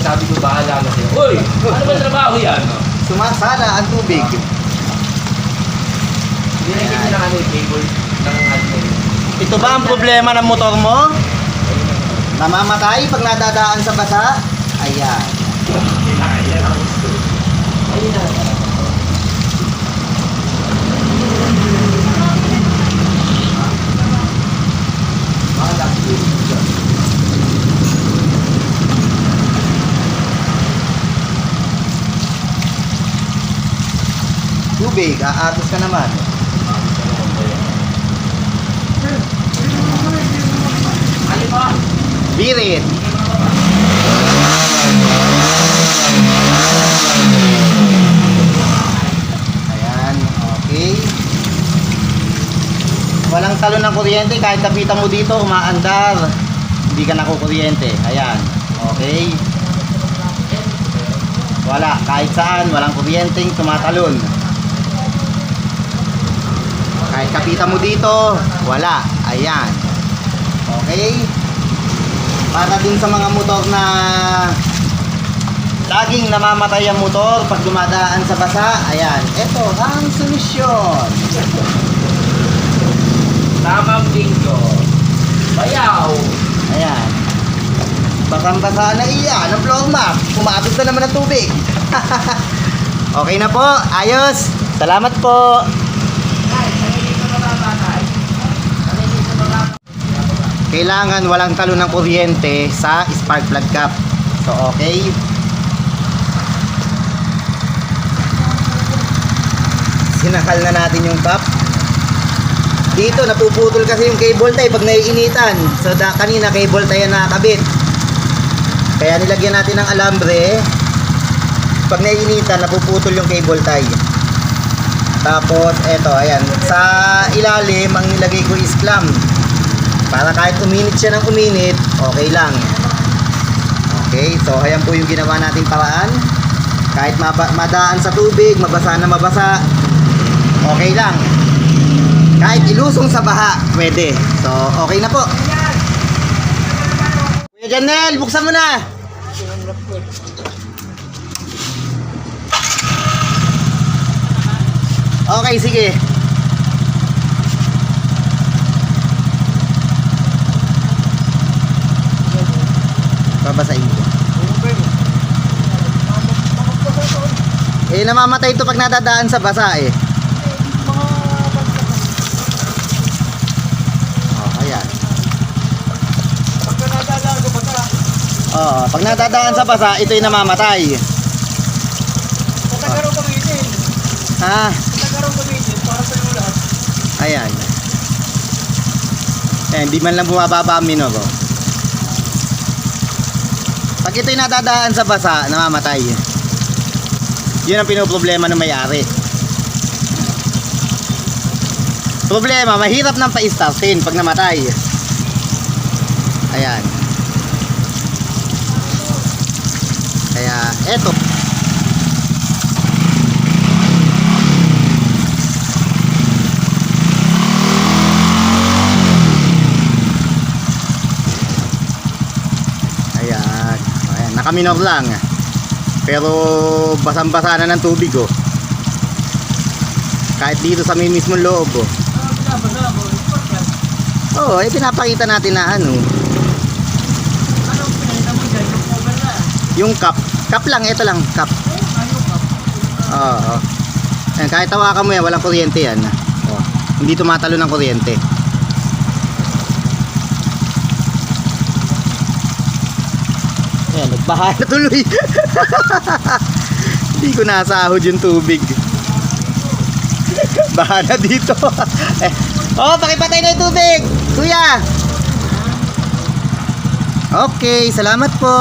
sabi ko bahala na sa'yo. Uy! Ano ba trabaho yan? Sumasana ang tubig. Dinigyan nyo ng ano yung cable ng ano. Ito ba ang problema ng motor mo? Namamatay pag nadadaan sa basa? Ayan. Ayun na. Bahala ko. Tubig, aatos ka naman. Birit. Ayan, okay. Walang talo ng kuryente, kahit kapitan mo dito, umaandar. Hindi ka nakukuryente. Ayan, okay. Wala, kahit saan, walang kuryenteng tumatalon. Kahit kapitan mo dito, wala. Ayan. Okay? Para din sa mga motor na laging namamatay ang motor pag dumadaan sa basa, ayan, ito ang solusyon. Tamang bingo. Bayaw. Ayan. Basang-basa na iyan ang floor map. Kumatos na naman ang tubig. okay na po. Ayos. Salamat po. Kailangan walang talo ng kuryente sa spark plug cap. So, okay. Sinakal na natin yung cap. Dito, napuputol kasi yung cable tie pag naiinitan. So, da, kanina cable tie yan nakakabit. Kaya nilagyan natin ng alambre. Pag naiinitan, napuputol yung cable tie. Tapos, eto, ayan. Sa ilalim, ang nilagay ko is clamp. Para kahit uminit siya ng uminit, okay lang. Okay, so ayan po yung ginawa nating paraan. Kahit madaan sa tubig, mabasa na mabasa, okay lang. Kahit ilusong sa baha, pwede. So, okay na po. Kuya Janel, buksan mo na. Okay, sige. Babasahin ko. Eh, namamatay ito pag nadadaan sa basa eh. Oh, ayan. Oo, pag nadadaan sa basa, ito'y namamatay. Ha? Ayan. Ayan, di man lang bumababa ang minor. Pag ito'y nadadaan sa basa, namamatay. Yun ang pinoproblema ng may-ari. Problema, mahirap nang pa-startin pag namatay. Ayan. Kaya, eto. Ayan. Ayan, nakaminor lang. Pero basang-basa na ng tubig oh. Kahit dito sa may mismong loob oh. Oo, eh pinapakita natin na ano. Yung cup. Cup lang, ito lang, cup. Oo. oo. Ayan, kahit tawakan mo yan, walang kuryente yan. Oh, hindi tumatalo ng kuryente. Ayan, nagbaha na tuloy. Hindi ko nasahod yung tubig. Baha na dito. eh, oh, pakipatay na yung tubig. Kuya. Okay, salamat po.